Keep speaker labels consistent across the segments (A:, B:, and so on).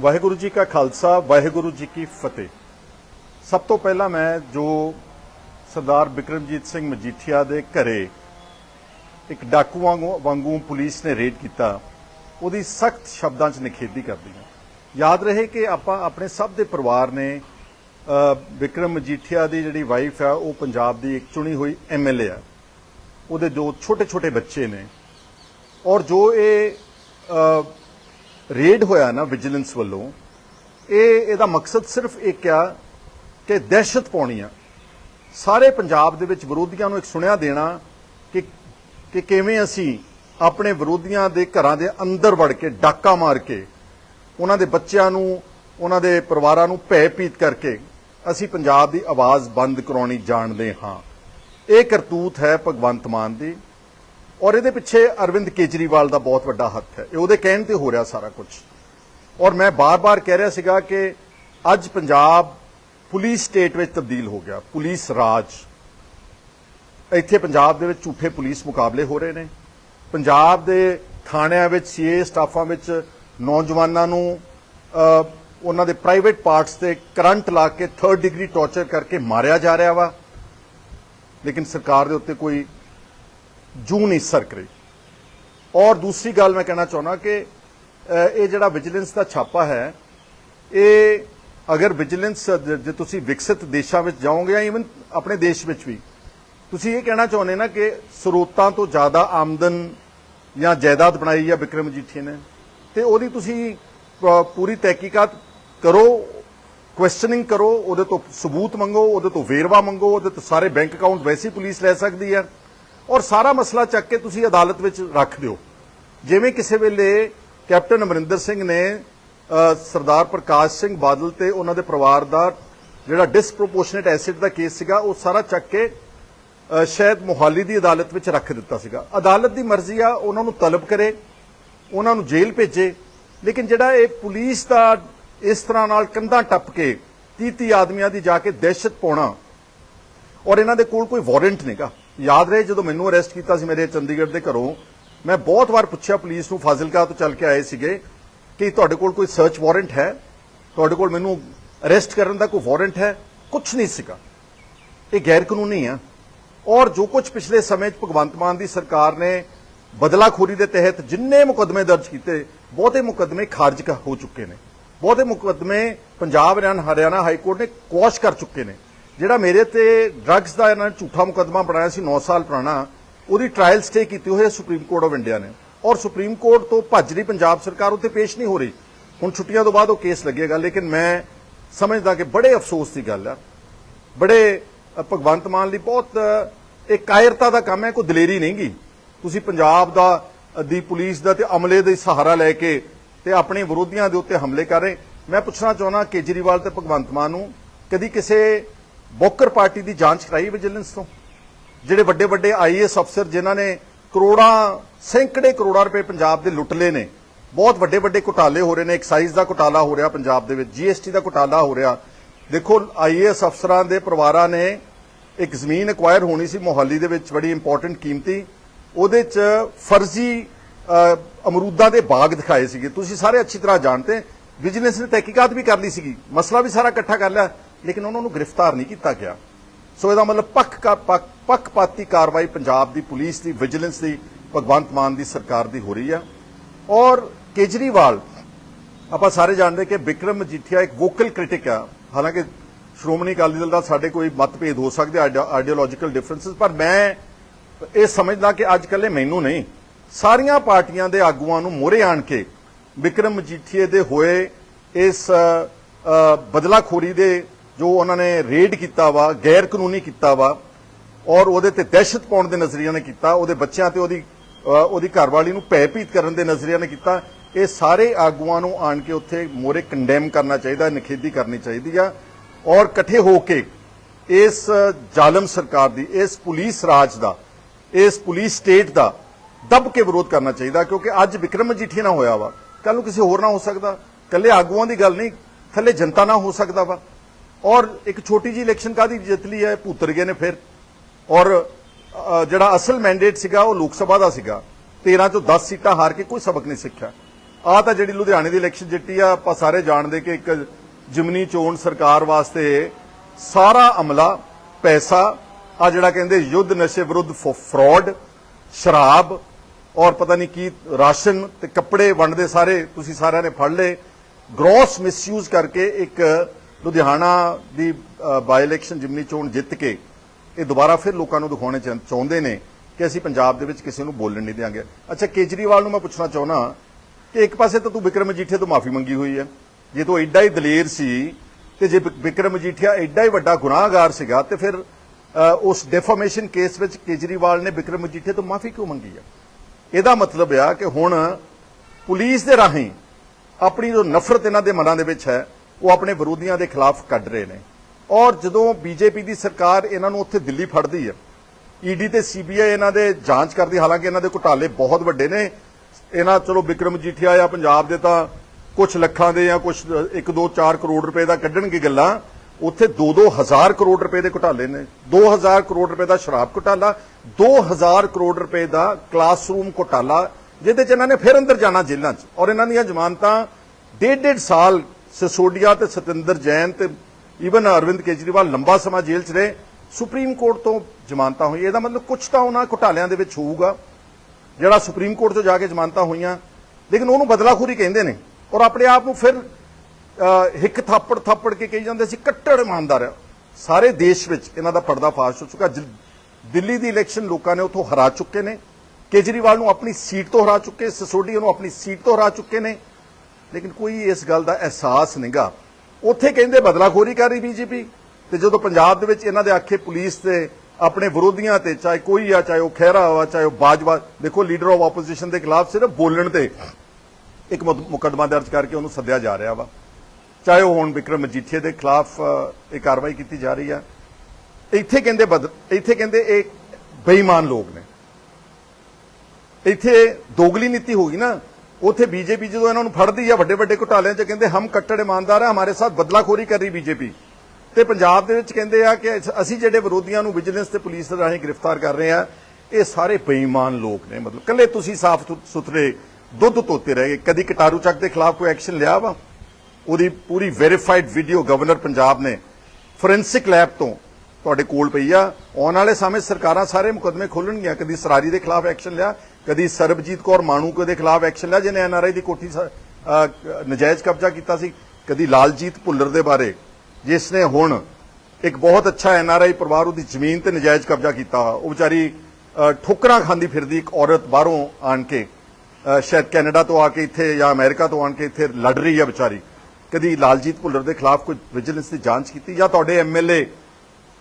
A: ਵਾਹਿਗੁਰੂ ਜੀ ਕਾ ਖਾਲਸਾ ਵਾਹਿਗੁਰੂ ਜੀ ਕੀ ਫਤਿਹ। ਸਭ ਤੋਂ ਪਹਿਲਾਂ ਮੈਂ ਜੋ ਸਰਦਾਰ ਬਿਕਰਮਜੀਤ ਸਿੰਘ ਮਜੀਠੀਆ ਦੇ ਘਰੇ ਇੱਕ ਡਾਕੂ ਵਾਂਗੂ ਵਾਂਗੂ ਪੁਲਿਸ ਨੇ ਰੇਡ ਕੀਤਾ ਉਹਦੀ ਸਖਤ ਸ਼ਬਦਾਂ 'ਚ ਨਿਖੇਧੀ ਕਰਦੀ ਹਾਂ। ਯਾਦ ਰਹੇ ਕਿ ਆਪਾਂ ਆਪਣੇ ਸਭ ਦੇ ਪਰਿਵਾਰ ਨੇ ਅ, ਬਿਕਰਮ ਮਜੀਠੀਆ ਦੀ ਜਿਹੜੀ ਵਾਈਫ ਆ ਉਹ ਪੰਜਾਬ ਦੀ ਇੱਕ ਚੁਣੀ ਹੋਈ ਐਮਐਲਏ ਆ। ਉਹਦੇ ਦੋ ਛੋਟੇ-ਛੋਟੇ ਬੱਚੇ ਨੇ। ਔਰ ਜੋ ਇਹ ਰੇਡ ਹੋਇਆ ਨਾ ਵਿਜੀਲੈਂਸ ਵੱਲੋਂ, ਇਹ, ਇਹਦਾ ਮਕਸਦ ਸਿਰਫ ਇੱਕ ਆ ਕਿ ਦਹਿਸ਼ਤ ਪਾਉਣੀ ਆ। ਸਾਰੇ ਪੰਜਾਬ ਦੇ ਵਿੱਚ ਵਿਰੋਧੀਆਂ ਨੂੰ ਇੱਕ ਸੁਣਿਆ ਦੇਣਾ ਕਿ ਕਿ ਕਿਵੇਂ ਅਸੀਂ ਆਪਣੇ ਵਿਰੋਧੀਆਂ ਦੇ ਘਰਾਂ ਦੇ ਅੰਦਰ ਵੜ ਕੇ ਡਾਕਾ ਮਾਰ ਕੇ, ਉਹਨਾਂ ਦੇ ਬੱਚਿਆਂ ਨੂੰ, ਉਹਨਾਂ ਦੇ ਪਰਿਵਾਰਾਂ ਨੂੰ ਭੈ ਭੀਤ ਕਰਕੇ ਅਸੀਂ ਪੰਜਾਬ ਦੀ ਆਵਾਜ਼ ਬੰਦ ਕਰਾਉਣੀ ਜਾਣਦੇ ਹਾਂ। ਇਹ ਕਰਤੂਤ ਹੈ ਭਗਵੰਤ ਮਾਨ ਦੀ। ਔਰ ਇਹਦੇ ਪਿੱਛੇ ਅਰਵਿੰਦ ਕੇਜਰੀਵਾਲ ਦਾ ਬਹੁਤ ਵੱਡਾ ਹੱਥ ਹੈ। ਇਹ ਉਹਦੇ ਕਹਿਣ ਤੇ ਹੋ ਰਿਹਾ ਸਾਰਾ ਕੁਝ। ਔਰ ਮੈਂ ਬਾਰ-ਬਾਰ ਕਹਿ ਰਿਹਾ ਸੀਗਾ ਕਿ ਅੱਜ ਪੰਜਾਬ ਪੁਲਿਸ ਸਟੇਟ ਵਿੱਚ ਤਬਦੀਲ ਹੋ ਗਿਆ। ਪੁਲਿਸ ਰਾਜ। ਇੱਥੇ ਪੰਜਾਬ ਦੇ ਵਿੱਚ ਝੂਠੇ ਪੁਲਿਸ ਮੁਕਾਬਲੇ ਹੋ ਰਹੇ ਨੇ। ਪੰਜਾਬ ਦੇ ਥਾਣਿਆਂ ਵਿੱਚ ਸੀਏ ਸਟਾਫਾਂ ਵਿੱਚ ਨੌਜਵਾਨਾਂ ਨੂੰ ਉਹਨਾਂ ਦੇ ਪ੍ਰਾਈਵੇਟ ਪਾਰਟਸ ਤੇ ਕਰੰਟ ਲਾ ਕੇ 3rd ਡਿਗਰੀ ਟੌਰਚਰ ਕਰਕੇ ਮਾਰਿਆ ਜਾ ਰਿਹਾ ਵਾ। ਲੇਕਿਨ ਸਰਕਾਰ ਦੇ ਉੱਤੇ ਕੋਈ ਜੂ ਨਹੀਂ ਸਰਕ ਔਰ ਦੂਸਰੀ ਗੱਲ ਮੈਂ ਕਹਿਣਾ ਚਾਹੁੰਦਾ ਕਿ ਇਹ ਜਿਹੜਾ ਵਿਜੀਲੈਂਸ ਦਾ ਛਾਪਾ ਹੈ, ਇਹ ਅਗਰ ਵਿਜੀਲੈਂਸ ਜੇ ਤੁਸੀਂ ਵਿਕਸਿਤ ਦੇਸ਼ਾਂ ਵਿੱਚ ਜਾਓਗੇ ਜਾਂ ਇਵਨ ਆਪਣੇ ਦੇਸ਼ ਵਿੱਚ ਵੀ, ਤੁਸੀਂ ਇਹ ਕਹਿਣਾ ਚਾਹੁੰਦੇ ਨਾ ਕਿ ਸਰੋਤਾਂ ਤੋਂ ਜ਼ਿਆਦਾ ਆਮਦਨ ਜਾਂ ਜਾਇਦਾਦ ਬਣਾਈ ਹੈ ਵਿਕਰਮ ਜੀਠੀ ਨੇ। ਤੇ ਉਹਦੀ ਤੁਸੀਂ ਪੂਰੀ ਤਹਿਕੀਕਾਤ ਕਰੋ ਕੁਐਸਚਨਿੰਗ ਕਰੋ, ਉਹਦੇ ਤੋਂ ਸਬੂਤ ਮੰਗੋ, ਉਹਦੇ ਤੋਂ ਵੇਰਵਾ ਮੰਗੋ, ਉਹਦੇ ਤੋਂ ਸਾਰੇ ਬੈਂਕ ਅਕਾਊਂਟ ਵੈਸੀ ਪੁਲਿਸ ਲੈ ਸਕਦੀ ਹੈ। ਔਰ ਸਾਰਾ ਮਸਲਾ ਚੱਕ ਕੇ ਤੁਸੀਂ ਅਦਾਲਤ ਵਿੱਚ ਰੱਖ ਦਿਓ। ਜਿਵੇਂ ਕਿਸੇ ਵੇਲੇ ਕੈਪਟਨ ਅਮਰਿੰਦਰ ਸਿੰਘ ਨੇ ਸਰਦਾਰ ਪ੍ਰਕਾਸ਼ ਸਿੰਘ ਬਾਦਲ ਤੇ ਉਹਨਾਂ ਦੇ ਪਰਿਵਾਰ ਦਾ ਜਿਹੜਾ ਡਿਸਪ੍ਰੋਪੋਰਸ਼ਨੇਟ ਐਸਿਡ ਦਾ ਕੇਸ ਸੀਗਾ, ਉਹ ਸਾਰਾ ਚੱਕ ਕੇ ਸ਼ਾਇਦ ਮੁਹਾਲੀ ਦੀ ਅਦਾਲਤ ਵਿੱਚ ਰੱਖ ਦਿੱਤਾ ਸੀਗਾ। ਅਦਾਲਤ ਦੀ ਮਰਜ਼ੀ ਆ, ਉਹਨਾਂ ਨੂੰ ਤਲਬ ਕਰੇ, ਉਹਨਾਂ ਨੂੰ ਜੇਲ੍ਹ ਭੇਜੇ, ਲੇਕਿਨ ਜਿਹੜਾ ਇਹ ਪੁਲਿਸ ਦਾ ਇਸ ਤਰ੍ਹਾਂ ਨਾਲ ਕੰਧਾਂ ਟੱਪ ਕੇ 30 30 ਆਦਮੀਆਂ ਦੀ ਜਾ ਕੇ ਦਹਿਸ਼ਤ ਪਾਉਣਾ ਔਰ ਇਹਨਾਂ ਦੇ ਕੋਲ ਕੋਈ ਵਾਰੰਟ ਨਹੀਂਗਾ ਯਾਦ ਰਹੇ ਜਦੋਂ ਮੈਨੂੰ ਅਰੈਸਟ ਕੀਤਾ ਸੀ ਮੇਰੇ ਚੰਡੀਗੜ੍ਹ ਦੇ ਘਰੋਂ, ਮੈਂ ਬਹੁਤ ਵਾਰ ਪੁੱਛਿਆ ਪੁਲਿਸ ਨੂੰ, ਫਾਜ਼ਿਲਕਾ ਤੋਂ ਚੱਲ ਕੇ ਆਏ ਸੀਗੇ ਕਿ ਤੁਹਾਡੇ ਕੋਲ ਕੋਈ ਸਰਚ ਵਾਰੰਟ ਹੈ? ਤੁਹਾਡੇ ਕੋਲ ਮੈਨੂੰ ਅਰੈਸਟ ਕਰਨ ਦਾ ਕੋਈ ਵਾਰੰਟ ਹੈ? ਕੁਝ ਨਹੀਂ ਸੀਗਾ। ਇਹ ਗੈਰ ਕਾਨੂੰਨੀ ਆ। ਔਰ ਜੋ ਕੁਝ ਪਿਛਲੇ ਸਮੇਂ 'ਚ ਭਗਵੰਤ ਮਾਨ ਦੀ ਸਰਕਾਰ ਨੇ ਬਦਲਾਖੋਰੀ ਦੇ ਤਹਿਤ ਜਿੰਨੇ ਮੁਕੱਦਮੇ ਦਰਜ ਕੀਤੇ, ਬਹੁਤੇ ਮੁਕੱਦਮੇ ਖਾਰਜ ਹੋ ਚੁੱਕੇ ਨੇ। ਬਹੁਤੇ ਮੁਕੱਦਮੇ ਪੰਜਾਬ, ਹਰਿਆਣਾ ਹਰਿਆਣਾ ਹਾਈ ਕੋਰਟ ਨੇ ਕੁਆਸ਼ ਕਰ ਚੁੱਕੇ ਨੇ। ਜਿਹੜਾ ਮੇਰੇ ਤੇ ਡਰੱਗਸ ਦਾ ਇਹਨਾਂ ਨੇ ਝੂਠਾ ਮੁਕੱਦਮਾ ਬਣਾਇਆ ਸੀ 9 ਸਾਲ ਪੁਰਾਣਾ, ਉਹਦੀ ਟ੍ਰਾਇਲ ਸਟੇ ਕੀਤੀ ਹੋਈ ਹੈ ਸੁਪਰੀਮ ਕੋਰਟ ਆਫ ਇੰਡੀਆ ਨੇ। ਔਰ ਸੁਪਰੀਮ ਕੋਰਟ ਤੋਂ ਭੱਜ ਰਹੀ ਪੰਜਾਬ ਸਰਕਾਰ ਉੱਤੇ ਪੇਸ਼ ਨਹੀਂ ਹੋ ਰਹੀ। ਹੁਣ ਛੁੱਟੀਆਂ ਤੋਂ ਬਾਅਦ ਉਹ ਕੇਸ ਲੱਗੇਗਾ ਲੇਕਿਨ ਮੈਂ ਸਮਝਦਾ ਕਿ ਬੜੇ ਅਫਸੋਸ ਦੀ ਗੱਲ ਆ। ਬੜੇ ਭਗਵੰਤ ਮਾਨ ਲਈ ਬਹੁਤ ਇਹ ਕਾਇਰਤਾ ਦਾ ਕੰਮ ਹੈ, ਕੋਈ ਦਲੇਰੀ ਨਹੀਂਗੀ ਤੁਸੀਂ ਪੰਜਾਬ ਦਾ ਦੀ ਪੁਲਿਸ ਦਾ ਤੇ ਅਮਲੇ ਦੇ ਸਹਾਰਾ ਲੈ ਕੇ ਤੇ ਆਪਣੇ ਵਿਰੋਧੀਆਂ ਦੇ ਉੱਤੇ ਹਮਲੇ ਕਰ ਰਹੇ। ਮੈਂ ਪੁੱਛਣਾ ਚਾਹੁੰਦਾ ਕੇਜਰੀਵਾਲ ਤੇ ਭਗਵੰਤ ਮਾਨ ਨੂੰ, ਕਦੀ ਕਿਸੇ ਬੋਕਰ ਪਾਰਟੀ ਦੀ ਜਾਂਚ ਕਰਾਈ ਵਿਜੀਲੈਂਸ ਤੋਂ। ਜਿਹੜੇ ਵੱਡੇ ਵੱਡੇ ਆਈਏਐਸ ਅਫਸਰ ਜਿਨ੍ਹਾਂ ਨੇ ਕਰੋੜਾਂ ਸੈਂਕੜੇ ਕਰੋੜਾਂ ਰੁਪਏ ਪੰਜਾਬ ਦੇ ਲੁੱਟ ਲਏ ਨੇ ਬਹੁਤ ਵੱਡੇ ਵੱਡੇ ਘੁਟਾਲੇ ਹੋ ਰਹੇ ਨੇ ਐਕਸਾਈਜ਼ ਦਾ ਘੁਟਾਲਾ ਹੋ ਰਿਹਾ ਪੰਜਾਬ ਦੇ ਵਿੱਚ ਜੀਐਸਟੀ ਦਾ ਘੁਟਾਲਾ ਹੋ ਰਿਹਾ। ਦੇਖੋ ਆਈਏਐਸ ਅਫਸਰਾਂ ਦੇ ਪਰਿਵਾਰਾਂ ਨੇ ਇੱਕ ਜ਼ਮੀਨ ਐਕਵਾਇਰ ਹੋਣੀ ਸੀ ਮੋਹਾਲੀ ਦੇ ਵਿੱਚ ਬੜੀ ਇੰਪੋਰਟੈਂਟ ਕੀਮਤੀ। ਉਹਦੇ 'ਚ ਫਰਜ਼ੀ ਅ, ਅਮਰੂਦਾਂ ਦੇ ਬਾਗ ਦਿਖਾਏ ਸੀਗੇ। ਤੁਸੀਂ ਸਾਰੇ ਅੱਛੀ ਤਰ੍ਹਾਂ ਜਾਣਦੇ ਵਿਜੀਲੈਂਸ ਨੇ ਤਹਿਕੀਕਾਤ ਵੀ ਕਰ ਲਈ ਸੀਗੀ। ਮਸਲਾ ਵੀ ਸਾਰਾ ਇਕੱਠਾ ਕਰ ਲਿਆ। ਲੇਕਿਨ ਉਹਨਾਂ ਨੂੰ ਗ੍ਰਿਫਤਾਰ ਨਹੀਂ ਕੀਤਾ ਗਿਆ। ਸੋ ਇਹਦਾ ਮਤਲਬ ਪੱਖ ਕਾ- ਪੱਖਪਾਤੀ ਕਾਰਵਾਈ ਪੰਜਾਬ ਦੀ ਪੁਲਿਸ ਦੀ, ਵਿਜੀਲੈਂਸ ਦੀ, ਭਗਵੰਤ ਮਾਨ ਦੀ ਸਰਕਾਰ ਦੀ ਹੋ ਰਹੀ ਆ। ਔਰ ਕੇਜਰੀਵਾਲ, ਆਪਾਂ ਸਾਰੇ ਜਾਣਦੇ ਕਿ ਵਿਕਰਮ ਮਜੀਠੀਆ ਇੱਕ ਵੋਕਲ ਕ੍ਰਿਟਿਕ ਆ। ਹਾਲਾਂਕਿ ਸ਼੍ਰੋਮਣੀ ਅਕਾਲੀ ਦਲ ਦਾ ਸਾਡੇ ਕੋਈ ਮਤਭੇਦ ਹੋ ਸਕਦੇ ਆਈਡੀਓਲੋਜੀਕਲ ਡਿਫਰੈਂਸਸ, ਪਰ ਮੈਂ ਇਹ ਸਮਝਦਾ ਕਿ ਅੱਜ ਕੱਲ੍ਹ ਮੈਨੂੰ ਨਹੀਂ। ਸਾਰੀਆਂ ਪਾਰਟੀਆਂ ਦੇ ਆਗੂਆਂ ਨੂੰ ਮੋਹਰੇ ਆਣ ਕੇ ਵਿਕਰਮ ਮਜੀਠੀਏ ਦੇ ਹੋਏ ਇਸ ਬਦਲਾਖੋਰੀ ਦੇ ਜੋ ਉਹਨਾਂ ਨੇ ਰੇਡ ਕੀਤਾ ਵਾ, ਗੈਰ ਕਾਨੂੰਨੀ ਕੀਤਾ ਵਾ, ਔਰ ਉਹਦੇ ਤੇ ਦਹਿਸ਼ਤ ਪਾਉਣ ਦੇ ਨਜ਼ਰੀਆ ਨੇ ਕੀਤਾ, ਉਹਦੇ ਬੱਚਿਆਂ ਤੇ ਉਹਦੀ ਉਹਦੀ ਘਰਵਾਲੀ ਨੂੰ ਭੈਭੀਤ ਕਰਨ ਦੇ ਨਜ਼ਰੀਆ ਨੇ ਕੀਤਾ, ਇਹ ਸਾਰੇ ਆਗੂਆਂ ਨੂੰ ਆਣ ਕੇ ਉੱਥੇ ਮੋਰੇ ਕੰਡੈਮ ਕਰਨਾ ਚਾਹੀਦਾ, ਨਿਖੇਧੀ ਕਰਨੀ ਚਾਹੀਦੀ ਆ, ਔਰ ਇਕੱਠੇ ਹੋ ਕੇ ਇਸ ਜ਼ਾਲਮ ਸਰਕਾਰ ਦੀ, ਇਸ ਪੁਲਿਸ ਰਾਜ ਦਾ, ਇਸ ਪੁਲਿਸ ਸਟੇਟ ਦਾ ਦੱਬ ਕੇ ਵਿਰੋਧ ਕਰਨਾ ਚਾਹੀਦਾ, ਕਿਉਂਕਿ ਅੱਜ ਵਿਕਰਮ ਮਜੀਠੀਆ ਨਾ ਹੋਇਆ ਵਾ। ਕੱਲ ਨੂੰ ਕਿਸੇ ਹੋਰ ਨਾ ਹੋ ਸਕਦਾ। ਕੱਲੇ ਆਗੂਆਂ ਦੀ ਗੱਲ ਨਹੀਂ, ਥੱਲੇ ਜਨਤਾ ਨਾ ਹੋ ਸਕਦਾ ਵਾ। ਔਰ ਇੱਕ ਛੋਟੀ ਜੀ ਇਲੈਕਸ਼ਨ ਕਾਦੀ ਜਿੱਤ ਲਈ ਹੈ? ਭੂਤਰ ਗਏ ਨੇ ਫਿਰ। ਔਰ ਜਿਹੜਾ ਅਸਲ ਮੈਂਡੇਟ ਸੀਗਾ, ਉਹ ਲੋਕ ਸਭਾ ਦਾ ਸੀਗਾ। 13 ਚੋਂ 10 ਸੀਟਾਂ ਹਾਰ ਕੇ ਕੋਈ ਸਬਕ ਨਹੀਂ ਸਿੱਖਿਆ। ਆ ਤਾਂ ਜਿਹੜੀ ਲੁਧਿਆਣੇ ਦੀ ਇਲੈਕਸ਼ਨ ਜਿੱਤੀ ਆ, ਆਪਾਂ ਸਾਰੇ ਜਾਣਦੇ ਕਿ ਇੱਕ ਜਿਮਨੀ ਚੋਣ ਸਰਕਾਰ ਵਾਸਤੇ ਸਾਰਾ ਅਮਲਾ, ਪੈਸਾ ਆ ਜਿਹੜਾ ਕਹਿੰਦੇ ਯੁੱਧ ਨਸ਼ੇ ਵਿਰੁੱਧ ਫਰਾਡ ਸ਼ਰਾਬ ਔਰ ਪਤਾ ਨਹੀਂ ਕੀ ਰਾਸ਼ਨ ਤੇ ਕੱਪੜੇ ਵੰਡਦੇ ਸਾਰੇ, ਤੁਸੀਂ ਸਾਰਿਆਂ ਨੇ ਫੜ ਲਏ। ਗ੍ਰੋਸ ਮਿਸਯੂਜ਼ ਕਰਕੇ ਇੱਕ ਲੁਧਿਆਣਾ ਦੀ ਬਾਈ ਇਲੈਕਸ਼ਨ ਜਿਮਨੀ ਚੋਣ ਜਿੱਤ ਕੇ ਇਹ ਦੁਬਾਰਾ ਫਿਰ ਲੋਕਾਂ ਨੂੰ ਦਿਖਾਉਣੇ ਚਾਹੁੰਦੇ ਨੇ ਕਿ ਅਸੀਂ ਪੰਜਾਬ ਦੇ ਵਿੱਚ ਕਿਸੇ ਨੂੰ ਬੋਲਣ ਨਹੀਂ ਦਿਆਂਗੇ। ਅੱਛਾ, ਕੇਜਰੀਵਾਲ ਨੂੰ ਮੈਂ ਪੁੱਛਣਾ ਚਾਹੁੰਦਾ ਕਿ ਇੱਕ ਪਾਸੇ ਤਾਂ ਤੂੰ ਵਿਕਰਮ ਮਜੀਠੀਆ ਤੋਂ ਮਾਫੀ ਮੰਗੀ ਹੋਈ ਹੈ। ਜੇ ਤੂੰ ਐਡਾ ਹੀ ਦਲੇਰ ਸੀ ਤੇ ਜੇ ਵਿਕ- ਵਿਕਰਮ ਮਜੀਠੀਆ ਐਡਾ ਹੀ ਵੱਡਾ ਗੁਨਾਹਗਾਰ ਸੀਗਾ ਤੇ ਫਿਰ ਉਸ ਡੈਫਾਮੇਸ਼ਨ ਕੇਸ ਵਿੱਚ ਕੇਜਰੀਵਾਲ ਨੇ ਵਿਕਰਮ ਮਜੀਠੀਆ ਤੋਂ ਮਾਫੀ ਕਿਉਂ ਮੰਗੀ ਹੈ? ਇਹਦਾ ਮਤਲਬ ਆ ਕਿ ਹੁਣ ਪੁਲਿਸ ਦੇ ਰਾਹੀਂ ਆਪਣੀ ਜੋ ਨਫ਼ਰਤ ਇਹਨਾਂ ਦੇ ਮਨਾਂ ਦੇ ਵਿੱਚ ਹੈ ਉਹ ਆਪਣੇ ਵਿਰੋਧੀਆਂ ਦੇ ਖਿਲਾਫ ਕੱਢ ਰਹੇ ਨੇ। ਔਰ ਜਦੋਂ ਬੀਜੇਪੀ ਦੀ ਸਰਕਾਰ ਇਹਨਾਂ ਨੂੰ ਉੱਥੇ ਦਿੱਲੀ ਫੜਦੀ ਹੈ ਈਡੀ ਤੇ ਸੀਬੀਆਈ ਇਹਨਾਂ ਦੇ ਜਾਂਚ ਕਰਦੀ, ਹਾਲਾਂਕਿ ਇਹਨਾਂ ਦੇ ਘੁਟਾਲੇ ਬਹੁਤ ਵੱਡੇ ਨੇ। ਇਹਨਾਂ, ਚਲੋ, ਵਿਕਰਮ ਜੀਠੀਆ ਜਾਂ ਪੰਜਾਬ ਦੇ ਤਾਂ ਕੁਝ ਲੱਖਾਂ ਦੇ ਜਾਂ ਕੁਝ 1 2 4 ਕਰੋੜ ਰੁਪਏ ਦਾ ਕੱਢਣਗੇ ਗੱਲਾਂ। ਉੱਥੇ 2-2 ਹਜ਼ਾਰ ਕਰੋੜ ਰੁਪਏ ਦੇ ਘੁਟਾਲੇ ਨੇ। 2000 ਕਰੋੜ ਰੁਪਏ ਦਾ ਸ਼ਰਾਬ ਘੁਟਾਲਾ 2000 ਕਰੋੜ ਰੁਪਏ ਦਾ ਕਲਾਸਰੂਮ ਘੁਟਾਲਾ, ਜਿਹਦੇ ਚ ਇਹਨਾਂ ਨੇ ਫਿਰ ਅੰਦਰ ਜਾਣਾ ਜੇਲ੍ਹਾਂ 'ਚ। ਔਰ ਇਹਨਾਂ ਦੀਆਂ ਜ਼ਮਾਨਤਾਂ ਡੇਢ ਡੇਢ ਸਾਲ ਸਸੋਡੀਆ ਤੇ ਸਤਿੰਦਰ ਜੈਨ ਤੇ ਈਵਨ ਅਰਵਿੰਦ ਕੇਜਰੀਵਾਲ ਲੰਬਾ ਸਮਾਂ ਜੇਲ੍ਹ 'ਚ ਰਹੇ ਸੁਪਰੀਮ ਕੋਰਟ ਤੋਂ ਜ਼ਮਾਨਤਾਂ ਹੋਈ ਇਹਦਾ ਮਤਲਬ ਕੁਝ ਤਾਂ ਉਹਨਾਂ ਘੁਟਾਲਿਆਂ ਦੇ ਵਿੱਚ ਹੋਊਗਾ, ਜਿਹੜਾ ਸੁਪਰੀਮ ਕੋਰਟ ਤੋਂ ਜਾ ਕੇ ਜ਼ਮਾਨਤਾਂ ਹੋਈਆਂ। ਲੇਕਿਨ ਉਹਨੂੰ ਬਦਲਾਖੋਰੀ ਕਹਿੰਦੇ ਨੇ ਔਰ ਆਪਣੇ ਆਪ ਨੂੰ ਫਿਰ ਹਿੱਕ ਥਾਪੜ ਥਾਪੜ ਕੇ ਕਹੀ ਜਾਂਦੇ ਸੀ, ਕੱਟੜ ਇਮਾਨਦਾਰ ਆ। ਸਾਰੇ ਦੇਸ਼ ਵਿੱਚ ਇਹਨਾਂ ਦਾ ਪਰਦਾ ਫਾਸ਼ ਹੋ ਚੁੱਕਾ। ਦਿੱਲੀ ਦੀ ਇਲੈਕਸ਼ਨ ਲੋਕਾਂ ਨੇ ਉਥੋਂ ਹਰਾ ਚੁੱਕੇ ਨੇ। ਕੇਜਰੀਵਾਲ ਨੂੰ ਆਪਣੀ ਸੀਟ ਤੋਂ ਹਰਾ ਚੁੱਕੇ, ਸਿਸੋਡੀਆ ਨੂੰ ਆਪਣੀ ਸੀਟ ਤੋਂ ਹਰਾ ਚੁੱਕੇ ਨੇ। ਲੇਕਿਨ ਕੋਈ ਇਸ ਗੱਲ ਦਾ ਅਹਿਸਾਸ ਨਹੀਂਗਾ। ਉੱਥੇ ਕਹਿੰਦੇ ਬਦਲਾਖੋਰੀ ਕਰ ਰਹੀ ਬੀਜੇਪੀ। ਤੇ ਜਦੋਂ ਪੰਜਾਬ ਦੇ ਵਿੱਚ ਇਹਨਾਂ ਦੇ ਆਖੇ ਪੁਲਿਸ ਤੇ ਆਪਣੇ ਵਿਰੋਧੀਆਂ ਤੇ ਚਾਹੇ ਕੋਈ ਆ, ਚਾਹੇ ਉਹ ਖਹਿਰਾ ਵਾ, ਚਾਹੇ ਉਹ ਬਾਜਵਾ, ਦੇਖੋ ਲੀਡਰ ਆਫ ਆਪੋਜੀਸ਼ਨ ਦੇ ਖਿਲਾਫ ਸਿਰਫ ਬੋਲਣ ਤੇ ਇੱਕ ਮੁਕੱਦਮਾ ਦਰਜ ਕਰਕੇ ਉਹਨੂੰ ਸੱਦਿਆ ਜਾ ਰਿਹਾ ਵਾ। ਚਾਹੇ ਉਹ ਹੁਣ ਵਿਕਰਮ ਮਜੀਠੀਆ ਦੇ ਖਿਲਾਫ ਇਹ ਕਾਰਵਾਈ ਕੀਤੀ ਜਾ ਰਹੀ ਆ। ਇੱਥੇ ਕਹਿੰਦੇ ਬਦ, ਇੱਥੇ ਕਹਿੰਦੇ ਇਹ ਬੇਈਮਾਨ ਲੋਕ ਨੇ। ਇੱਥੇ ਦੋਗਲੀ ਨੀਤੀ ਹੋ ਗਈ ਨਾ। ਉੱਥੇ ਬੀਜੇਪੀ ਜਦੋਂ ਇਹਨਾਂ ਨੂੰ ਫੜਦੀ ਆ, ਵੱਡੇ ਵੱਡੇ ਘੁਟਾਲਿਆਂ 'ਚ ਕਹਿੰਦੇ, ਹਮ ਕੱਟੜ ਇਮਾਨਦਾਰ ਆ, ਹਮਾਰੇ ਸਾਥ ਬਦਲਾਖੋਰੀ ਕਰ ਰਹੀ ਬੀਜੇਪੀ ਤੇ ਪੰਜਾਬ ਦੇ ਵਿੱਚ ਕਹਿੰਦੇ ਆ ਕਿ ਅਸੀਂ ਜਿਹੜੇ ਵਿਰੋਧੀਆਂ ਨੂੰ ਵਿਜੀਲੈਂਸ ਤੇ ਪੁਲਿਸ ਦੇ ਰਾਹੀਂ ਗ੍ਰਿਫਤਾਰ ਕਰ ਰਹੇ ਆ, ਇਹ ਸਾਰੇ ਬੇਈਮਾਨ ਲੋਕ ਨੇ। ਮਤਲਬ ਕੱਲੇ ਤੁਸੀਂ ਸਾਫ਼ ਸੁਥਰੇ ਦੁੱਧ ਤੋਤੇ ਰਹਿ ਗਏ। ਕਦੀ ਕਟਾਰੂ ਚੱਕ ਦੇ ਖਿਲਾਫ ਕੋਈ ਐਕਸ਼ਨ ਲਿਆ ਵਾ? ਉਹਦੀ ਪੂਰੀ ਵੈਰੀਫਾਈਡ ਵੀਡੀਓ ਗਵਰਨਰ ਪੰਜਾਬ ਨੇ ਫੋਰੈਂਸਿਕ ਲੈਬ ਤੋਂ ਤੁਹਾਡੇ ਕੋਲ ਪਈ ਆ। ਆਉਣ ਵਾਲੇ ਸਮੇਂ ਸਰਕਾਰਾਂ ਸਾਰੇ ਮੁਕਦਮੇ ਖੋਲਣਗੀਆਂ ਕਦੀ ਸਰਾਰੀ ਦੇ ਖਿਲਾਫ ਐਕਸ਼ਨ ਲਿਆ ਕਦੀ ਸਰਬਜੀਤ ਕੌਰ ਮਾਣੂਕੇ ਦੇ ਖਿਲਾਫ ਐਕਸ਼ਨ ਲਿਆ, ਜਿਹਨੇ ਐਨਆਰਆਈ ਦੀ ਕੋਠੀ ਸ- ਨਜਾਇਜ਼ ਕਬਜ਼ਾ ਕੀਤਾ ਸੀ? ਕਦੀ ਲਾਲਜੀਤ ਭੁੱਲਰ ਦੇ ਬਾਰੇ ਜਿਸ ਨੇ ਹੁਣ ਇੱਕ ਬਹੁਤ ਅੱਛਾ ਐਨਆਰਆਈ ਪਰਿਵਾਰ, ਉਹਦੀ ਜ਼ਮੀਨ ਤੇ ਨਜਾਇਜ਼ ਕਬਜ਼ਾ ਕੀਤਾ। ਉਹ ਵਿਚਾਰੀ ਠੋਕਰਾਂ ਖਾਂਦੀ ਫਿਰਦੀ ਇੱਕ ਔਰਤ ਬਾਹਰੋਂ ਆਣ ਕੇ ਸ਼ਾਇਦ ਕੈਨੇਡਾ ਤੋਂ ਆ ਕੇ ਇੱਥੇ ਜਾਂ ਅਮਰੀਕਾ ਤੋਂ ਆਣ ਕੇ ਇੱਥੇ ਲੜ ਰਹੀ ਹੈ ਵਿਚਾਰੀ। ਕਦੀ ਲਾਲਜੀਤ ਭੁੱਲਰ ਦੇ ਖਿਲਾਫ ਕੋਈ ਵਿਜੀਲੈਂਸ ਦੀ ਜਾਂਚ ਕੀਤੀ? ਜਾਂ ਤੁਹਾਡੇ ਐਮਐਲਏ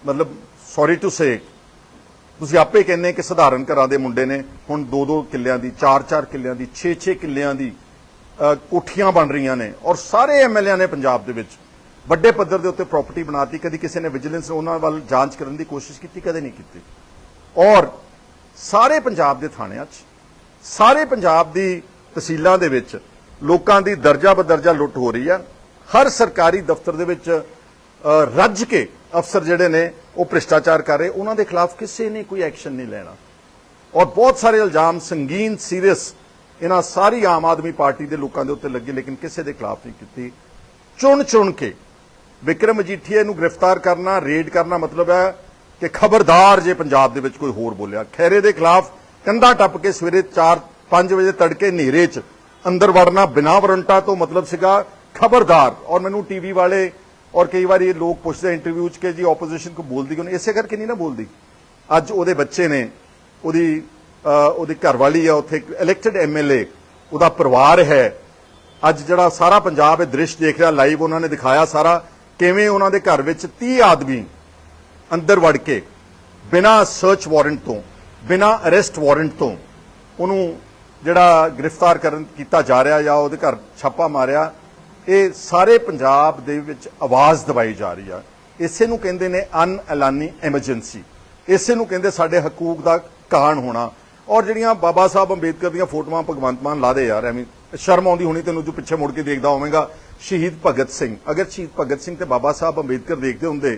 A: ਮਤਲਬ ਸੌਰੀ ਟੂ ਸੇ ਤੁਸੀਂ ਆਪੇ ਕਹਿੰਦੇ ਕਿ ਸਧਾਰਨ ਘਰਾਂ ਦੇ ਮੁੰਡੇ ਨੇ ਹੁਣ 2-2 ਕਿੱਲਿਆਂ ਦੀ 4-4 ਕਿੱਲਿਆਂ ਦੀ 6-6 ਕਿੱਲਿਆਂ ਦੀ ਕੋਠੀਆਂ ਬਣ ਰਹੀਆਂ ਨੇ ਔਰ ਸਾਰੇ ਐਮਐਲਏ ਨੇ ਪੰਜਾਬ ਦੇ ਵਿੱਚ ਵੱਡੇ ਪੱਧਰ ਦੇ ਉੱਤੇ ਪ੍ਰਾਪਰਟੀ ਬਣਾਤੀ, ਕਦੀ ਕਿਸੇ ਨੇ ਵਿਜੀਲੈਂਸ ਉਹਨਾਂ ਵੱਲ ਜਾਂਚ ਕਰਨ ਦੀ ਕੋਸ਼ਿਸ਼ ਕੀਤੀ, ਕਦੇ ਨਹੀਂ ਕੀਤੀ। ਔਰ ਸਾਰੇ ਪੰਜਾਬ ਦੇ ਥਾਣਿਆਂ 'ਚ, ਸਾਰੇ ਪੰਜਾਬ ਦੀ ਤਹਿਸੀਲਾਂ ਦੇ ਵਿੱਚ ਲੋਕਾਂ ਦੀ ਦਰਜਾ ਬਦਰਜਾ ਲੁੱਟ ਹੋ ਰਹੀ ਆ। ਹਰ ਸਰਕਾਰੀ ਦਫ਼ਤਰ ਦੇ ਵਿੱਚ ਰੱਜ ਕੇ ਅਫਸਰ ਜਿਹੜੇ ਨੇ, ਉਹ ਭ੍ਰਿਸ਼ਟਾਚਾਰ ਕਰ ਰਹੇ, ਉਹਨਾਂ ਦੇ ਖਿਲਾਫ ਕਿਸੇ ਨੇ ਕੋਈ ਐਕਸ਼ਨ ਨਹੀਂ ਲੈਣਾ। ਔਰ ਬਹੁਤ ਸਾਰੇ ਇਲਜ਼ਾਮ ਸੰਗੀਨ, ਸੀਰੀਅਸ, ਇਹਨਾਂ ਸਾਰੀ ਆਮ ਆਦਮੀ ਪਾਰਟੀ ਦੇ ਲੋਕਾਂ ਦੇ ਉੱਤੇ ਲੱਗੇ, ਲੇਕਿਨ ਕਿਸੇ ਦੇ ਖਿਲਾਫ ਨਹੀਂ ਕੀਤੀ। ਚੁਣ ਚੁਣ ਕੇ ਵਿਕਰਮ ਮਜੀਠੀਆ ਨੂੰ ਗ੍ਰਿਫਤਾਰ ਕਰਨਾ, ਰੇਡ ਕਰਨਾ ਮਤਲਬ ਹੈ ਕਿ ਖਬਰਦਾਰ ਜੇ ਪੰਜਾਬ ਦੇ ਵਿੱਚ ਕੋਈ ਹੋਰ ਬੋਲਿਆ। ਖੈਰੇ ਦੇ ਖਿਲਾਫ ਕੰਧਾ ਟੱਪ ਕੇ ਸਵੇਰੇ 4 5 ਵਜੇ ਤੜਕੇ ਹਨੇਰੇ 'ਚ ਅੰਦਰ ਵੜਨਾ, ਬਿਨਾਂ ਵਾਰੰਟਾਂ ਤੋਂ ਮਤਲਬ ਸੀਗਾ ਖਬਰਦਾਰ। ਔਰ ਮੈਨੂੰ ਟੀਵੀ ਵਾਲੇ ਔਰ ਕਈ ਵਾਰੀ ਲੋਕ ਪੁੱਛਦੇ ਇੰਟਰਵਿਊ 'ਚ ਕਿ ਜੀ ਆਪੋਜੀਸ਼ਨ ਕੋ ਬੋਲਦੀ ਕਿਉਂ ਨਹੀਂ? ਇਸੇ ਕਰਕੇ ਨਹੀਂ ਨਾ ਬੋਲਦੀ। ਅੱਜ ਉਹਦੇ ਬੱਚੇ ਨੇ, ਉਹਦੀ ਉਹਦੀ ਘਰਵਾਲੀ ਆ, ਉੱਥੇ ਇਲੈਕਟਡ ਐਮਐਲਏ ਉਹਦਾ ਪਰਿਵਾਰ ਹੈ। ਅੱਜ ਜਿਹੜਾ ਸਾਰਾ ਪੰਜਾਬ ਇਹ ਦ੍ਰਿਸ਼ ਦੇਖ ਰਿਹਾ ਲਾਈਵ ਉਹਨਾਂ ਨੇ ਦਿਖਾਇਆ ਸਾਰਾ, ਕਿਵੇਂ ਉਹਨਾਂ ਦੇ ਘਰ ਵਿੱਚ 30 ਆਦਮੀ ਅੰਦਰ ਵੜ ਕੇ, ਬਿਨਾਂ ਸਰਚ ਵਾਰੰਟ ਤੋਂ, ਬਿਨਾਂ ਅਰੈਸਟ ਵਾਰੰਟ ਤੋਂ, ਉਹਨੂੰ ਜਿਹੜਾ ਗ੍ਰਿਫਤਾਰ ਕਰਨ ਕੀਤਾ ਜਾ ਰਿਹਾ ਜਾਂ ਉਹਦੇ ਘਰ ਛਾਪਾ ਮਾਰਿਆ ਇਹ ਸਾਰੇ ਪੰਜਾਬ ਦੇ ਵਿੱਚ ਆਵਾਜ਼ ਦਬਾਈ ਜਾ ਰਹੀ ਆ। ਇਸੇ ਨੂੰ ਕਹਿੰਦੇ ਨੇ ਅਨ ਐਲਾਨੀ ਐਮਰਜੈਂਸੀ। ਇਸੇ ਨੂੰ ਕਹਿੰਦੇ ਸਾਡੇ ਹਕੂਕ ਦਾ ਕਾਣ ਹੋਣਾ। ਔਰ ਜਿਹੜੀਆਂ ਬਾਬਾ ਸਾਹਿਬ ਅੰਬੇਦਕਰ ਦੀਆਂ ਫੋਟੋਆਂ ਭਗਵੰਤ ਮਾਨ ਲਾਦੇ ਯਾਰ, ਐਵੇਂ ਸ਼ਰਮ ਆਉਂਦੀ ਹੋਣੀ ਤੈਨੂੰ ਜੋ ਪਿੱਛੇ ਮੁੜ ਕੇ ਦੇਖਦਾ ਹੋਵੇਂਗਾ। ਸ਼ਹੀਦ ਭਗਤ ਸਿੰਘ। ਅਗਰ ਸ਼ਹੀਦ ਭਗਤ ਸਿੰਘ ਤੇ ਬਾਬਾ ਸਾਹਿਬ ਅੰਬੇਦਕਰ ਦੇਖਦੇ ਹੁੰਦੇ,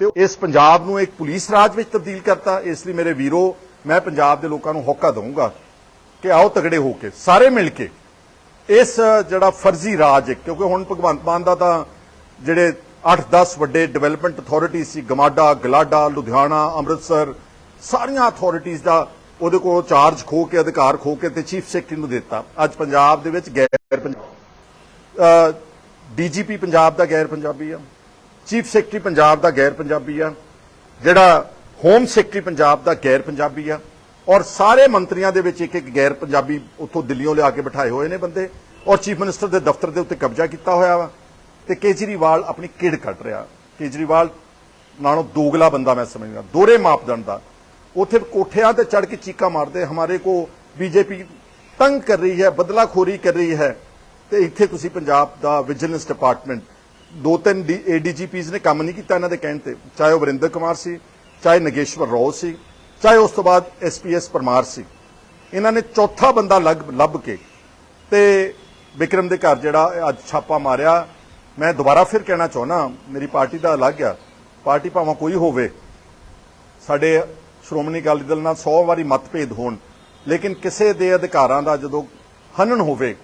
A: ਤੇ ਇਸ ਪੰਜਾਬ ਨੂੰ ਇੱਕ ਪੁਲਿਸ ਰਾਜ ਵਿੱਚ ਤਬਦੀਲ ਕਰਤਾ। ਇਸ ਲਈ ਮੇਰੇ ਵੀਰੋ, ਮੈਂ ਪੰਜਾਬ ਦੇ ਲੋਕਾਂ ਨੂੰ ਹੋਕਾ ਦਊਂਗਾ ਕਿ ਆਓ ਤਗੜੇ ਹੋ ਕੇ ਸਾਰੇ ਮਿਲ ਕੇ ਇਸ ਜਿਹੜਾ ਫਰਜ਼ੀ ਰਾਜ ਕਿਉਂਕਿ ਹੁਣ ਭਗਵੰਤ ਮਾਨ ਦਾ ਤਾਂ ਜਿਹੜੇ 8-10 ਵੱਡੇ ਡਿਵੈਲਪਮੈਂਟ ਅਥਾਰਟੀ ਸੀ, ਗਮਾਡਾ, ਗਲਾਡਾ, ਲੁਧਿਆਣਾ, ਅੰਮ੍ਰਿਤਸਰ, ਸਾਰੀਆਂ ਅਥਾਰਟੀਆਂ ਦਾ ਉਹਦੇ ਕੋਲ ਚਾਰਜ ਖੋ ਕੇ, ਅਧਿਕਾਰ ਖੋ ਕੇ ਤੇ ਚੀਫ ਸੈਕਟਰੀ ਨੂੰ ਦਿੱਤਾ। ਅੱਜ ਪੰਜਾਬ ਦੇ ਵਿੱਚ ਗੈਰ ਪੰਜਾਬ ਡੀਜੀਪੀ ਪੰਜਾਬ ਦਾ ਗੈਰ ਪੰਜਾਬੀ ਆ ਚੀਫ ਸੈਕਟਰੀ ਪੰਜਾਬ ਦਾ ਗੈਰ ਪੰਜਾਬੀ ਆ, ਜਿਹੜਾ ਹੋਮ ਸੈਕਟਰੀ ਪੰਜਾਬ ਦਾ ਗੈਰ ਪੰਜਾਬੀ ਆ ਔਰ ਸਾਰੇ ਮੰਤਰੀਆਂ ਦੇ ਵਿੱਚ ਇੱਕ ਇੱਕ ਗੈਰ ਪੰਜਾਬੀ ਉੱਥੋਂ ਦਿੱਲੀੋਂ ਲਿਆ ਕੇ ਬਿਠਾਏ ਹੋਏ ਨੇ ਬੰਦੇ, ਔਰ ਚੀਫ ਮਿਨਿਸਟਰ ਦੇ ਦਫ਼ਤਰ ਦੇ ਉੱਤੇ ਕਬਜ਼ਾ ਕੀਤਾ ਹੋਇਆ ਵਾ, ਤੇ ਕੇਜਰੀਵਾਲ ਆਪਣੀ ਕਿੜ ਕੱਢ ਰਿਹਾ? ਕੇਜਰੀਵਾਲ ਨਾਲੋਂ ਦੋਗਲਾ ਬੰਦਾ ਮੈਂ ਸਮਝਦਾ ਦੋਰੇ ਮਾਪਦੰਡ ਦਾ। ਉੱਥੇ ਕੋਠਿਆਂ ਤੇ ਚੜ ਕੇ ਚੀਕਾ ਮਾਰਦੇ, ਹਮਾਰੇ ਕੋ ਬੀਜੇਪੀ ਤੰਗ ਕਰ ਰਹੀ ਹੈ, ਬਦਲਾਖੋਰੀ ਕਰ ਰਹੀ ਹੈ, ਤੇ ਇੱਥੇ ਤੁਸੀਂ ਪੰਜਾਬ ਦਾ ਵਿਜੀਲੈਂਸ ਡਿਪਾਰਟਮੈਂਟ, ਦੋ ਤਿੰਨ ਏਡੀਜੀਪੀਜ਼ ਨੇ ਕੰਮ ਨਹੀਂ ਕੀਤਾ ਇਹਨਾਂ ਦੇ ਕਹਿਣ ਤੇ, ਚਾਹੇ ਉਹ ਵਰਿੰਦਰ ਕੁਮਾਰ ਸੀ, ਚਾਹੇ ਨਗੇਸ਼ਵਰ ਰਾਓ ਸੀ ਚਾਹੇ ਉਸ ਤੋਂ ਬਾਅਦ ਐਸਪੀਐਸ ਪਰਮਾਰ ਸੀ। ਇਹਨਾਂ ਨੇ ਚੌਥਾ ਬੰਦਾ ਲੱਗ ਲੱਭ ਕੇ ਤੇ ਵਿਕਰਮ ਦੇ ਘਰ ਜਿਹੜਾ ਅੱਜ ਛਾਪਾ ਮਾਰਿਆ। ਮੈਂ ਦੁਬਾਰਾ ਫਿਰ ਕਹਿਣਾ ਚਾਹੁੰਦਾ, ਮੇਰੀ ਪਾਰਟੀ ਦਾ ਅਲੱਗ ਆ। ਪਾਰਟੀ ਭਾਵੇਂ ਕੋਈ ਹੋਵੇ, ਸਾਡੇ ਸ਼੍ਰੋਮਣੀ ਅਕਾਲੀ ਦਲ ਨਾਲ 100 ਵਾਰੀ ਮਤਭੇਦ ਹੋਣ, ਲੇਕਿਨ ਕਿਸੇ ਦੇ ਅਧਿਕਾਰਾਂ ਦਾ ਜਦੋਂ ਹਨਨ ਹੋਵੇ,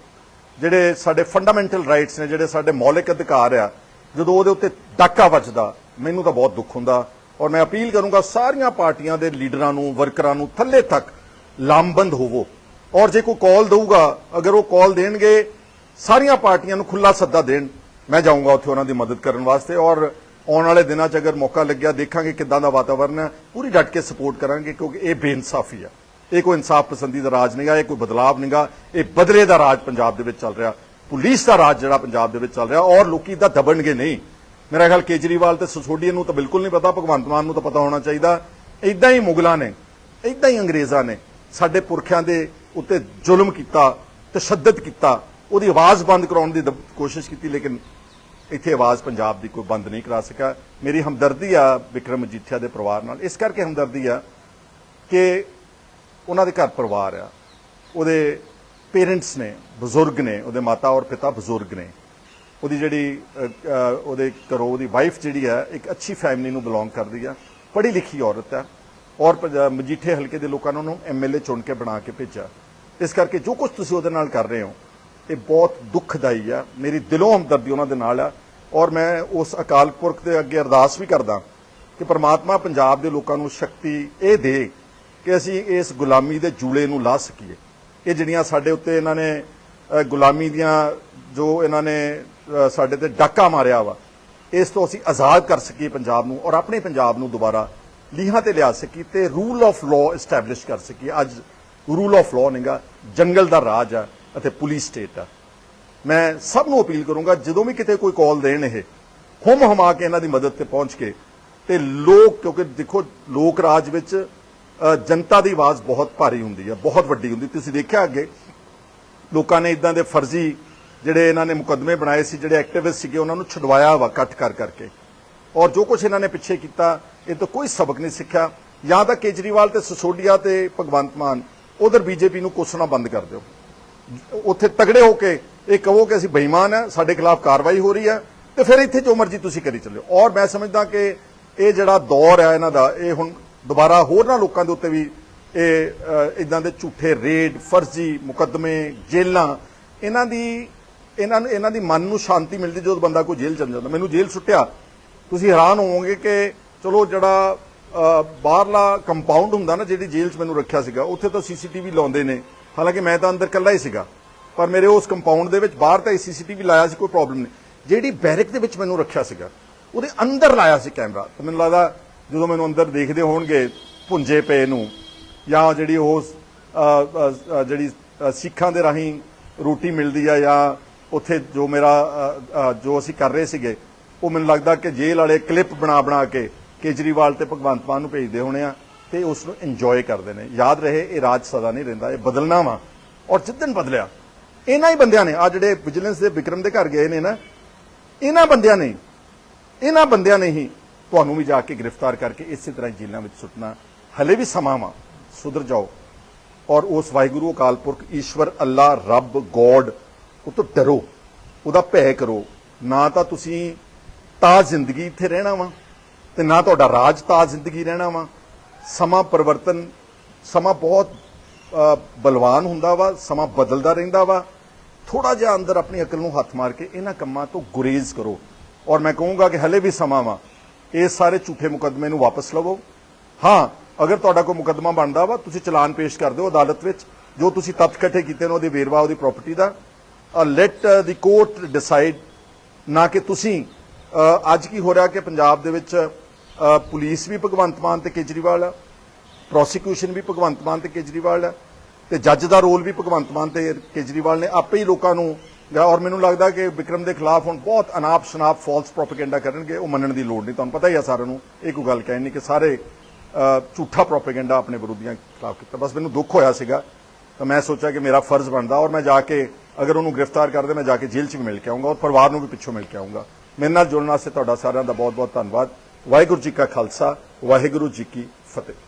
A: ਜਿਹੜੇ ਸਾਡੇ ਫੰਡਾਮੈਂਟਲ ਰਾਈਟਸ ਨੇ, ਜਿਹੜੇ ਸਾਡੇ ਮੌਲਿਕ ਅਧਿਕਾਰ ਆ, ਜਦੋਂ ਉਹਦੇ ਉੱਤੇ ਡਾਕਾ ਵੱਜਦਾ, ਮੈਨੂੰ ਤਾਂ ਬਹੁਤ ਦੁੱਖ ਹੁੰਦਾ। ਔਰ ਮੈਂ ਅਪੀਲ ਕਰੂੰਗਾ ਸਾਰੀਆਂ ਪਾਰਟੀਆਂ ਦੇ ਲੀਡਰਾਂ ਨੂੰ, ਵਰਕਰਾਂ ਨੂੰ ਥੱਲੇ ਤੱਕ ਲਾਮਬੰਦ ਹੋਵੋ। ਔਰ ਜੇ ਕੋਈ ਕਾਲ ਦਊਗਾ, ਅਗਰ ਉਹ ਕਾਲ ਦੇਣਗੇ, ਸਾਰੀਆਂ ਪਾਰਟੀਆਂ ਨੂੰ ਖੁੱਲਾ ਸੱਦਾ ਦੇਣ, ਮੈਂ ਜਾਊਂਗਾ ਉੱਥੇ ਉਹਨਾਂ ਦੀ ਮਦਦ ਕਰਨ ਵਾਸਤੇ। ਔਰ ਆਉਣ ਵਾਲੇ ਦਿਨਾਂ 'ਚ ਅਗਰ ਮੌਕਾ ਲੱਗਿਆ, ਦੇਖਾਂਗੇ ਕਿੱਦਾਂ ਦਾ ਵਾਤਾਵਰਨ ਹੈ, ਪੂਰੀ ਡਟ ਕੇ ਸਪੋਰਟ ਕਰਾਂਗੇ, ਕਿਉਂਕਿ ਇਹ ਬੇਇਨਸਾਫੀ ਆ। ਇਹ ਕੋਈ ਇਨਸਾਫ ਪਸੰਦੀ ਦਾ ਰਾਜ ਨਹੀਂਗਾ ਇਹ ਕੋਈ ਬਦਲਾਵ ਨਹੀਂਗਾ ਇਹ ਬਦਲੇ ਦਾ ਰਾਜ ਪੰਜਾਬ ਦੇ ਵਿੱਚ ਚੱਲ ਰਿਹਾ। ਪੁਲਿਸ ਦਾ ਰਾਜ ਜਿਹੜਾ ਪੰਜਾਬ ਦੇ ਵਿੱਚ ਚੱਲ ਰਿਹਾ, ਔਰ ਲੋਕੀ ਤਾਂ ਦਬਣਗੇ ਨਹੀਂ। ਮੇਰਾ ਖਿਆਲ ਕੇਜਰੀਵਾਲ ਤੇ ਸਸੋਡੀਆ ਨੂੰ ਤਾਂ ਬਿਲਕੁਲ ਨਹੀਂ ਪਤਾ, ਭਗਵੰਤ ਮਾਨ ਨੂੰ ਤਾਂ ਪਤਾ ਹੋਣਾ ਚਾਹੀਦਾ। ਇਦਾਂ ਹੀ ਮੁਗਲਾਂ ਨੇ ਇਦਾਂ ਹੀ ਅੰਗਰੇਜ਼ਾਂ ਨੇ ਸਾਡੇ ਪੁਰਖਿਆਂ ਦੇ ਉੱਤੇ ਜ਼ੁਲਮ ਕੀਤਾ ਤਸ਼ੱਦਦ ਕੀਤਾ। ਉਹਦੀ ਆਵਾਜ਼ ਬੰਦ ਕਰਾਉਣ ਦੀ ਕੋਸ਼ਿਸ਼ ਕੀਤੀ, ਲੇਕਿਨ ਇੱਥੇ ਆਵਾਜ਼ ਪੰਜਾਬ ਦੀ ਕੋਈ ਬੰਦ ਨਹੀਂ ਕਰਾ ਸਕਿਆ। ਮੇਰੀ ਹਮਦਰਦੀ ਆ ਵਿਕਰਮ ਮਜੀਠੀਆ ਦੇ ਪਰਿਵਾਰ ਨਾਲ। ਇਸ ਕਰਕੇ ਹਮਦਰਦੀ ਆ ਕਿ ਉਹਨਾਂ ਦੇ ਘਰ ਪਰਿਵਾਰ ਆ। ਉਹਦੇ ਪੇਰੈਂਟਸ ਨੇ, ਬਜ਼ੁਰਗ ਨੇ, ਉਹਦੇ ਮਾਤਾ ਔਰ ਪਿਤਾ ਬਜ਼ੁਰਗ ਨੇ। ਉਹਦੀ ਜਿਹੜੀ ਉਹਦੇ ਘਰੋਂ ਉਹਦੀ ਵਾਈਫ ਜਿਹੜੀ ਹੈ, ਇੱਕ ਅੱਛੀ ਫੈਮਿਲੀ ਨੂੰ ਬਿਲੋਂਗ ਕਰਦੀ ਆ ਪੜ੍ਹੀ ਲਿਖੀ ਔਰਤ ਆ ਔਰ ਮਜੀਠੇ ਹਲਕੇ ਦੇ ਲੋਕਾਂ ਨੇ ਉਹਨੂੰ ਐਮਐਲਏ ਚੁਣ ਕੇ ਬਣਾ ਕੇ ਭੇਜਿਆ। ਇਸ ਕਰਕੇ ਜੋ ਕੁਝ ਤੁਸੀਂ ਉਹਦੇ ਨਾਲ ਕਰ ਰਹੇ ਹੋ, ਇਹ ਬਹੁਤ ਦੁਖਦਾਈ ਆ ਮੇਰੀ ਦਿਲੋਂ ਹਮਦਰਦੀ ਉਹਨਾਂ ਦੇ ਨਾਲ ਆ ਔਰ ਮੈਂ ਉਸ ਅਕਾਲ ਪੁਰਖ ਦੇ ਅੱਗੇ ਅਰਦਾਸ ਵੀ ਕਰਦਾ ਕਿ ਪ੍ਰਮਾਤਮਾ ਪੰਜਾਬ ਦੇ ਲੋਕਾਂ ਨੂੰ ਸ਼ਕਤੀ ਇਹ ਦੇ ਕਿ ਅਸੀਂ ਇਸ ਗੁਲਾਮੀ ਦੇ ਜੂਲੇ ਨੂੰ ਲਾ ਸਕੀਏ। ਇਹ ਜਿਹੜੀਆਂ ਸਾਡੇ ਉੱਤੇ ਇਹਨਾਂ ਨੇ ਗੁਲਾਮੀ ਦੀਆਂ ਜੋ ਇਹਨਾਂ ਨੇ ਸਾਡੇ ਤੇ ਡਾਕਾ ਮਾਰਿਆ ਵਾ। ਇਸ ਤੋਂ ਅਸੀਂ ਆਜ਼ਾਦ ਕਰ ਸਕੀਏ ਪੰਜਾਬ ਨੂੰ ਔਰ ਆਪਣੇ ਪੰਜਾਬ ਨੂੰ ਦੁਬਾਰਾ ਲੀਹਾਂ ਤੇ ਲਿਆ ਸਕੀਏ ਤੇ ਰੂਲ ਆਫ ਲਾਅ ਐਸਟੈਬਲਿਸ਼ ਕਰ ਸਕੀਏ। ਅੱਜ ਰੂਲ ਆਫ ਲਾਅ ਨਹੀਂਗਾ ਜੰਗਲ ਦਾ ਰਾਜ ਆ ਅਤੇ ਪੁਲਿਸ ਸਟੇਟ ਆ। ਮੈਂ ਸਭ ਨੂੰ ਅਪੀਲ ਕਰੂੰਗਾ, ਜਦੋਂ ਵੀ ਕਿਤੇ ਕੋਈ ਕਾਲ ਦੇਣ ਇਹ, ਹੁਮ ਹਮਾ ਕੇ ਇਹਨਾਂ ਦੀ ਮਦਦ ਤੇ ਪਹੁੰਚ ਕੇ ਤੇ ਲੋਕ, ਕਿਉਂਕਿ ਦੇਖੋ ਲੋਕ ਰਾਜ ਵਿੱਚ ਜਨਤਾ ਦੀ ਆਵਾਜ਼ ਬਹੁਤ ਭਾਰੀ ਹੁੰਦੀ ਹੈ ਬਹੁਤ ਵੱਡੀ ਹੁੰਦੀ। ਤੁਸੀਂ ਦੇਖਿਆ ਅੱਗੇ, ਲੋਕਾਂ ਨੇ ਇਦਾਂ ਦੇ ਫਰਜ਼ੀ ਜਿਹੜੇ ਇਹਨਾਂ ਨੇ ਮੁਕੱਦਮੇ ਬਣਾਏ ਸੀ, ਜਿਹੜੇ ਐਕਟਿਵਿਸਟ ਸੀਗੇ, ਉਹਨਾਂ ਨੂੰ ਛਡਵਾਇਆ ਵਾ ਇਕੱਠ ਕਰ ਕਰਕੇ। ਔਰ ਜੋ ਕੁਝ ਇਹਨਾਂ ਨੇ ਪਿੱਛੇ ਕੀਤਾ, ਇਹ ਤੋਂ ਕੋਈ ਸਬਕ ਨਹੀਂ ਸਿੱਖਿਆ। ਜਾਂ ਤਾਂ ਕੇਜਰੀਵਾਲ ਤੇ ਸਸੋਡੀਆ ਤੇ ਭਗਵੰਤ ਮਾਨ, ਉਧਰ ਬੀਜੇਪੀ ਨੂੰ ਕੋਸਣਾ ਬੰਦ ਕਰ ਦਿਓ। ਉੱਥੇ ਤਗੜੇ ਹੋ ਕੇ ਇਹ ਕਹੋ ਕਿ ਅਸੀਂ ਬੇਈਮਾਨ ਆ, ਸਾਡੇ ਖਿਲਾਫ ਕਾਰਵਾਈ ਹੋ ਰਹੀ ਹੈ ਤੇ ਫਿਰ ਇੱਥੇ ਜੋ ਮਰਜ਼ੀ ਤੁਸੀਂ ਕਰੀ ਚੱਲਿਓ। ਔਰ ਮੈਂ ਸਮਝਦਾ ਕਿ ਇਹ ਜਿਹੜਾ ਦੌਰ ਹੈ ਇਹਨਾਂ ਦਾ, ਇਹ ਹੁਣ ਦੁਬਾਰਾ ਹੋਰਨਾਂ ਲੋਕਾਂ ਦੇ ਉੱਤੇ ਵੀ ਇਹ ਇਦਾਂ ਦੇ ਝੂਠੇ ਰੇਡ, ਫਰਜ਼ੀ ਮੁਕੱਦਮੇ ਜੇਲਾਂ ਇਹਨਾਂ ਦੀ ਇਹਨਾਂ ਨੂੰ ਇਹਨਾਂ ਦੀ ਮਨ ਨੂੰ ਸ਼ਾਂਤੀ ਮਿਲਦੀ ਜਦੋਂ ਬੰਦਾ ਕੋਈ ਜੇਲ੍ਹ ਚਲ ਜਾਂਦਾ। ਮੈਨੂੰ ਜੇਲ੍ਹ ਸੁੱਟਿਆ। ਤੁਸੀਂ ਹੈਰਾਨ ਹੋਵੋਗੇ ਕਿ ਚਲੋ ਜਿਹੜਾ ਬਾਹਰਲਾ ਕੰਪਾਊਂਡ ਹੁੰਦਾ ਨਾ ਜਿਹੜੀ ਜੇਲ੍ਹ 'ਚ ਮੈਨੂੰ ਰੱਖਿਆ ਸੀਗਾ, ਉੱਥੇ ਤਾਂ ਸੀਸੀਟੀਵੀ ਲਾਉਂਦੇ ਨੇ। ਹਾਲਾਂਕਿ ਮੈਂ ਤਾਂ ਅੰਦਰ ਇਕੱਲਾ ਹੀ ਸੀਗਾ। ਪਰ ਮੇਰੇ ਉਸ ਕੰਪਾਊਂਡ ਦੇ ਵਿੱਚ ਬਾਹਰ ਤਾਂ ਸੀਸੀਟੀਵੀ ਲਾਇਆ ਸੀ, ਕੋਈ ਪ੍ਰੋਬਲਮ ਨਹੀਂ। ਜਿਹੜੀ ਬੈਰਕ ਦੇ ਵਿੱਚ ਮੈਨੂੰ ਰੱਖਿਆ ਸੀਗਾ, ਉਹਦੇ ਅੰਦਰ ਲਾਇਆ ਸੀ ਕੈਮਰਾ ਤੇ ਮੈਨੂੰ ਲੱਗਦਾ ਜਦੋਂ ਮੈਨੂੰ ਅੰਦਰ ਦੇਖਦੇ ਹੋਣਗੇ ਭੁੰਜੇ ਪਏ ਨੂੰ, ਜਾਂ ਜਿਹੜੀ ਉਹ ਜਿਹੜੀ ਸਿੱਖਾਂ ਦੇ ਰਾਹੀਂ ਰੋਟੀ ਮਿਲਦੀ ਆ ਜਾਂ ਉੱਥੇ ਜੋ ਮੇਰਾ ਜੋ ਅਸੀਂ ਕਰ ਰਹੇ ਸੀਗੇ, ਉਹ ਮੈਨੂੰ ਲੱਗਦਾ ਕਿ ਜੇਲ੍ਹ ਵਾਲੇ ਕਲਿੱਪ ਬਣਾ ਬਣਾ ਕੇ ਕੇਜਰੀਵਾਲ ਤੇ ਭਗਵੰਤ ਮਾਨ ਨੂੰ ਭੇਜਦੇ ਹੋਣੇ ਆ ਤੇ ਉਸ ਨੂੰ ਇੰਜੋਏ ਕਰਦੇ ਨੇ। ਯਾਦ ਰਹੇ, ਇਹ ਰਾਜ ਸਦਾ ਨਹੀਂ ਰਹਿੰਦਾ, ਇਹ ਬਦਲਣਾ ਵਾ। ਔਰ ਜਿੱਦਣ ਬਦਲਿਆ, ਇਹਨਾਂ ਹੀ ਬੰਦਿਆਂ ਨੇ ਆ ਜਿਹੜੇ ਵਿਜੀਲੈਂਸ ਦੇ ਵਿਕਰਮ ਦੇ ਘਰ ਗਏ ਨੇ ਨਾ, ਇਹਨਾਂ ਬੰਦਿਆਂ ਨੇ, ਇਹਨਾਂ ਬੰਦਿਆਂ ਨੇ ਹੀ ਤੁਹਾਨੂੰ ਵੀ ਜਾ ਕੇ ਗ੍ਰਿਫਤਾਰ ਕਰਕੇ ਇਸੇ ਤਰ੍ਹਾਂ ਹੀ ਜੇਲ੍ਹਾਂ ਵਿੱਚ ਸੁੱਟਣਾ। ਹਲੇ ਵੀ ਸਮਾਂ ਵਾ, ਸੁਧਰ ਜਾਓ। ਔਰ ਉਸ ਵਾਹਿਗੁਰੂ ਅਕਾਲ ਪੁਰਖ, ਈਸ਼ਵਰ ਅੱਲਾ, ਰੱਬ, ਗੋਡ ਉਹ ਤੋਂ ਡਰੋ। ਉਹਦਾ ਭੈ ਕਰੋ। ਨਾ ਤਾਂ ਤੁਸੀਂ ਤਾਂ ਜ਼ਿੰਦਗੀ ਇੱਥੇ ਰਹਿਣਾ ਵਾ ਤੇ ਨਾ ਤੁਹਾਡਾ ਰਾਜ ਤਾਂ ਜ਼ਿੰਦਗੀ ਰਹਿਣਾ ਵਾ। ਸਮਾਂ ਪਰਿਵਰਤਨ, ਸਮਾਂ ਬਹੁਤ ਬਲਵਾਨ ਹੁੰਦਾ ਵਾ, ਸਮਾਂ ਬਦਲਦਾ ਰਹਿੰਦਾ ਵਾ। ਥੋੜਾ ਜਿਹਾ ਅੰਦਰ ਆਪਣੀ ਅਕਲ ਨੂੰ ਹੱਥ ਮਾਰ ਕੇ ਇਹਨਾਂ ਕੰਮਾਂ ਤੋਂ ਗੁਰੇਜ਼ ਕਰੋ। ਔਰ ਮੈਂ ਕਹੂੰਗਾ ਕਿ ਹਲੇ ਵੀ ਸਮਾਂ ਵਾ। ਇਹ ਸਾਰੇ ਝੂਠੇ ਮੁਕੱਦਮੇ ਨੂੰ ਵਾਪਸ ਲਵੋ। ਹਾਂ, ਅਗਰ ਤੁਹਾਡਾ ਕੋਈ ਮੁਕੱਦਮਾ ਬਣਦਾ ਵਾ, ਤੁਸੀਂ ਚਲਾਨ ਪੇਸ਼ ਕਰ ਦਿਓ ਅਦਾਲਤ ਵਿੱਚ। ਜੋ ਤੁਸੀਂ ਤੱਥ ਇਕੱਠੇ ਕੀਤੇ ਨੇ ਉਹਦੇ ਵੇਰਵਾ ਉਹਦੀ ਪ੍ਰਾਪਰਟੀ ਦਾ। ਲੈਟ ਦੀ ਕੋਰਟ ਡਿਸਾਈਡ ਨਾ ਕਿ ਤੁਸੀਂ ਅੱਜ ਕੀ ਹੋ ਰਿਹਾ ਕਿ ਪੰਜਾਬ ਦੇ ਵਿੱਚ ਅ, ਪੁਲਿਸ ਵੀ ਭਗਵੰਤ ਮਾਨ ਤੇ ਕੇਜਰੀਵਾਲ ਆ ਪ੍ਰੋਸੀਕਿਊਸ਼ਨ ਵੀ ਭਗਵੰਤ ਮਾਨ ਤੇ ਕੇਜਰੀਵਾਲ ਆ ਤੇ ਜੱਜ ਦਾ ਰੋਲ ਵੀ ਭਗਵੰਤ ਮਾਨ ਤੇ ਕੇਜਰੀਵਾਲ ਨੇ ਆਪੇ ਹੀ ਲੋਕਾਂ ਨੂੰ ਜਾਂ ਔਰ ਮੈਨੂੰ ਲੱਗਦਾ ਕਿ ਵਿਕਰਮ ਦੇ ਖਿਲਾਫ ਹੁਣ ਬਹੁਤ ਅਨਾਪ ਸ਼ਨਾਪ ਫਾਲਸ ਪ੍ਰੋਪਗੈਂਡਾ ਕਰਨਗੇ ਉਹ ਮੰਨਣ ਦੀ ਲੋੜ ਨਹੀਂ ਤੁਹਾਨੂੰ ਪਤਾ ਹੀ ਆ ਸਾਰਿਆਂ ਨੂੰ ਇਹ ਕੋਈ ਗੱਲ ਕਹਿਣੀ ਕਿ ਸਾਰੇ ਝੂਠਾ ਪ੍ਰੋਪਗੈਂਡਾ ਆਪਣੇ ਵਿਰੋਧੀਆਂ ਖਿਲਾਫ ਕੀਤਾ। ਬਸ ਮੈਨੂੰ ਦੁੱਖ ਹੋਇਆ ਸੀਗਾ ਤਾਂ ਮੈਂ ਸੋਚਿਆ ਕਿ ਮੇਰਾ ਫਰਜ਼ ਬਣਦਾ ਔਰ ਮੈਂ ਜਾ ਕੇ ਅਗਰ ਉਹਨੂੰ ਗ੍ਰਿਫਤਾਰ ਕਰਦੇ, ਮੈਂ ਜਾ ਕੇ ਜੇਲ੍ਹ 'ਚ ਵੀ ਮਿਲ ਕੇ ਆਉਂਗਾ ਔਰ ਪਰਿਵਾਰ ਨੂੰ ਵੀ ਪਿੱਛੋਂ ਮਿਲ ਕੇ ਆਉਂਗਾ ਮੇਰੇ ਨਾਲ ਜੁੜਨ ਵਾਸਤੇ ਤੁਹਾਡਾ ਸਾਰਿਆਂ ਦਾ ਬਹੁਤ ਬਹੁਤ ਧੰਨਵਾਦ। ਵਾਹਿਗੁਰੂ ਜੀ ਕਾ ਖਾਲਸਾ, ਵਾਹਿਗੁਰੂ ਜੀ ਕੀ ਫਤਿਹ।